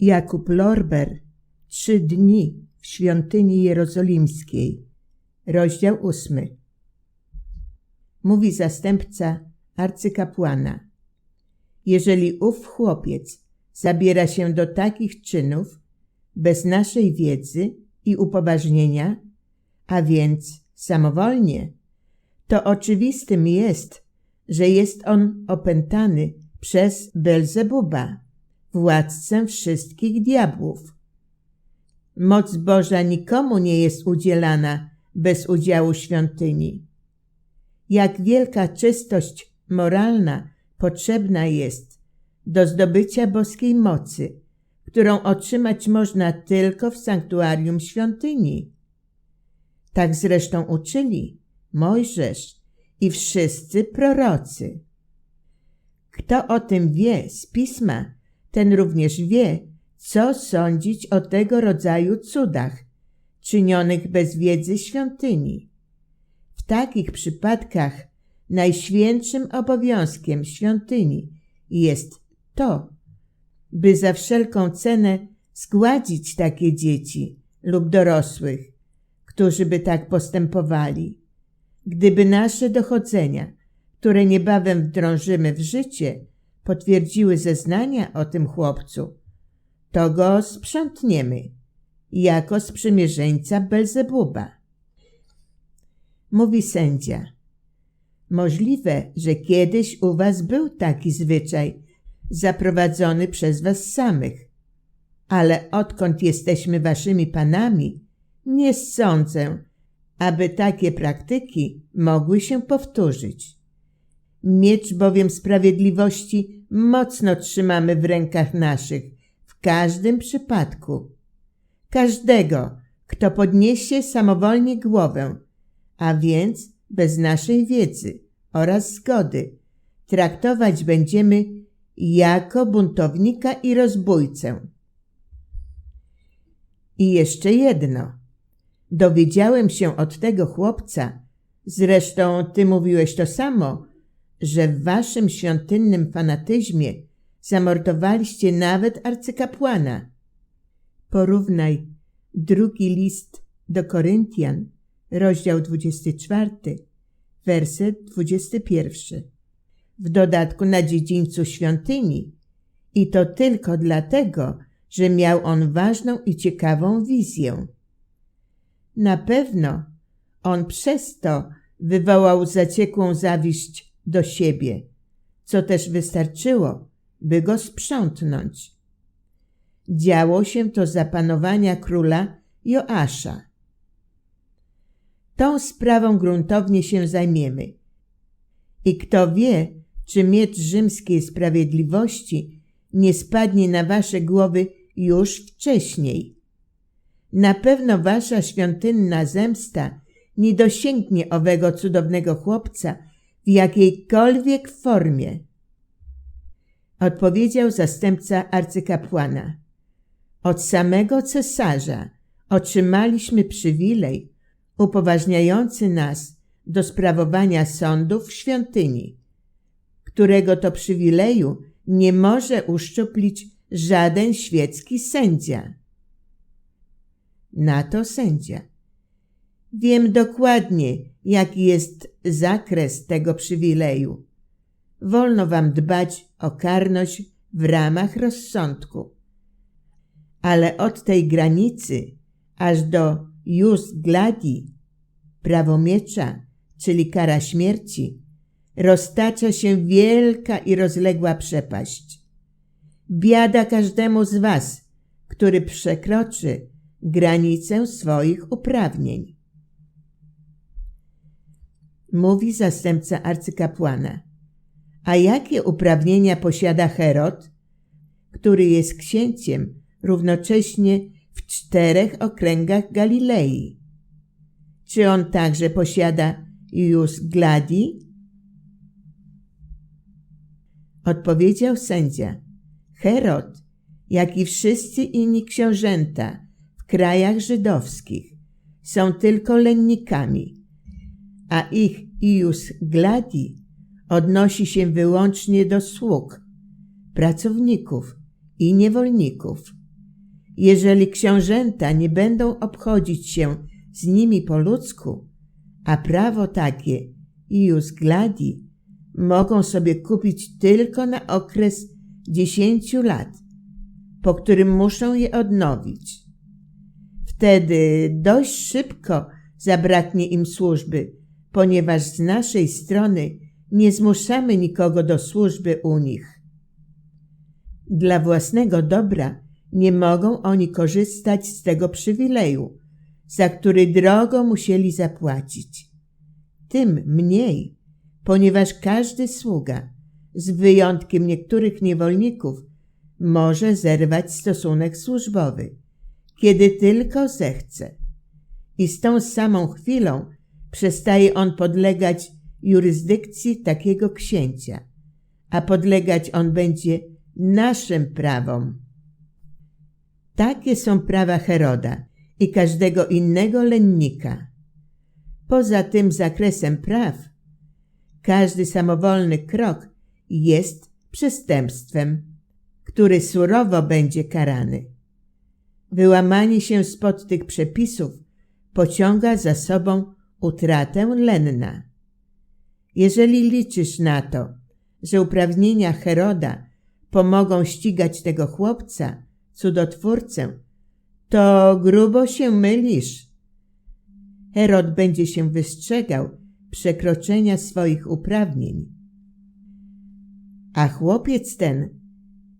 Jakub Lorber Trzy dni w świątyni jerozolimskiej Rozdział ósmy. Mówi zastępca arcykapłana Jeżeli ów chłopiec zabiera się do takich czynów bez naszej wiedzy i upoważnienia, a więc samowolnie, to oczywistym jest, że jest on opętany przez Belzebuba, władcę wszystkich diabłów. Moc Boża nikomu nie jest udzielana bez udziału świątyni. Jak wielka czystość moralna potrzebna jest do zdobycia boskiej mocy, którą otrzymać można tylko w sanktuarium świątyni. Tak zresztą uczyli Mojżesz i wszyscy prorocy. Kto o tym wie z pisma, ten również wie, co sądzić o tego rodzaju cudach, czynionych bez wiedzy świątyni. W takich przypadkach najświętszym obowiązkiem świątyni jest to, by za wszelką cenę zgładzić takie dzieci lub dorosłych, którzy by tak postępowali. Gdyby nasze dochodzenia, które niebawem wdrążymy w życie, potwierdziły zeznania o tym chłopcu, to go sprzątniemy, jako sprzymierzeńca Belzebuba. Mówi sędzia. Możliwe, że kiedyś u was był taki zwyczaj, zaprowadzony przez was samych. Ale odkąd jesteśmy waszymi panami, nie sądzę, aby takie praktyki mogły się powtórzyć. Miecz bowiem sprawiedliwości mocno trzymamy w rękach naszych w każdym przypadku. Każdego, kto podniesie samowolnie głowę, a więc bez naszej wiedzy oraz zgody, traktować będziemy jako buntownika i rozbójcę. I jeszcze jedno. Dowiedziałem się od tego chłopca, zresztą ty mówiłeś to samo, że w waszym świątynnym fanatyzmie zamordowaliście nawet arcykapłana. Porównaj drugi list do Koryntian, rozdział 24, werset 21. W dodatku na dziedzińcu świątyni i to tylko dlatego, że miał on ważną i ciekawą wizję. Na pewno on przez to wywołał zaciekłą zawiść do siebie, co też wystarczyło, by go sprzątnąć. Działo się to za panowania króla Joasza. Tą sprawą gruntownie się zajmiemy. I kto wie, czy miecz rzymskiej sprawiedliwości nie spadnie na wasze głowy już wcześniej. Na pewno wasza świątynna zemsta nie dosięgnie owego cudownego chłopca jakiejkolwiek formie. Odpowiedział zastępca arcykapłana. Od samego cesarza otrzymaliśmy przywilej upoważniający nas do sprawowania sądów w świątyni, którego to przywileju nie może uszczuplić żaden świecki sędzia. Na to sędzia. Wiem dokładnie, jaki jest zakres tego przywileju. Wolno wam dbać o karność w ramach rozsądku. Ale od tej granicy aż do jus gladi, prawo miecza, czyli kara śmierci, roztacza się wielka i rozległa przepaść. Biada każdemu z was, który przekroczy granicę swoich uprawnień. Mówi zastępca arcykapłana. A jakie uprawnienia posiada Herod, który jest księciem równocześnie w czterech okręgach Galilei? Czy on także posiada Jus Gladi? Odpowiedział sędzia. Herod, jak i wszyscy inni książęta w krajach żydowskich, są tylko lennikami, a ich ius gladi odnosi się wyłącznie do sług, pracowników i niewolników. Jeżeli książęta nie będą obchodzić się z nimi po ludzku, a prawo takie ius gladi mogą sobie kupić tylko na okres dziesięciu lat, po którym muszą je odnowić. Wtedy dość szybko zabraknie im służby, ponieważ z naszej strony nie zmuszamy nikogo do służby u nich. Dla własnego dobra nie mogą oni korzystać z tego przywileju, za który drogo musieli zapłacić. Tym mniej, ponieważ każdy sługa, z wyjątkiem niektórych niewolników, może zerwać stosunek służbowy, kiedy tylko zechce. I z tą samą chwilą przestaje on podlegać jurysdykcji takiego księcia, a podlegać on będzie naszym prawom. Takie są prawa Heroda i każdego innego lennika. Poza tym zakresem praw, każdy samowolny krok jest przestępstwem, który surowo będzie karany. Wyłamanie się spod tych przepisów pociąga za sobą utratę lenna. Jeżeli liczysz na to, że uprawnienia Heroda pomogą ścigać tego chłopca, cudotwórcę, to grubo się mylisz. Herod będzie się wystrzegał przekroczenia swoich uprawnień. A chłopiec ten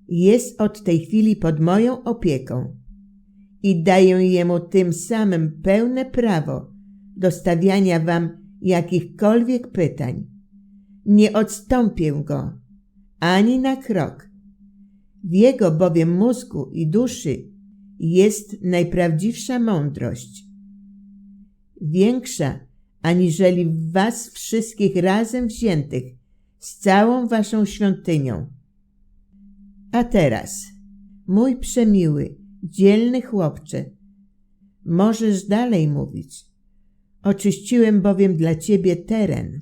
jest od tej chwili pod moją opieką i daję jemu tym samym pełne prawo do stawiania wam jakichkolwiek pytań. Nie odstąpię go ani na krok. W jego bowiem mózgu i duszy jest najprawdziwsza mądrość. Większa aniżeli w was wszystkich razem wziętych z całą waszą świątynią. A teraz, mój przemiły, dzielny chłopcze, możesz dalej mówić. Oczyściłem bowiem dla ciebie teren.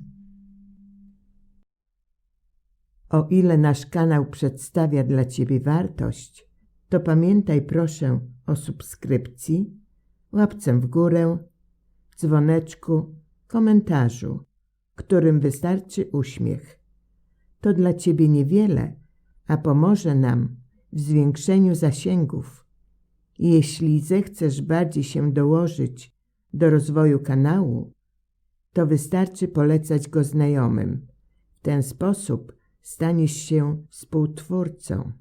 O ile nasz kanał przedstawia dla ciebie wartość, to pamiętaj proszę o subskrypcji, łapce w górę, dzwoneczku, komentarzu, którym wystarczy uśmiech. To dla ciebie niewiele, a pomoże nam w zwiększeniu zasięgów. Jeśli zechcesz bardziej się dołożyć do rozwoju kanału, to wystarczy polecać go znajomym. W ten sposób staniesz się współtwórcą.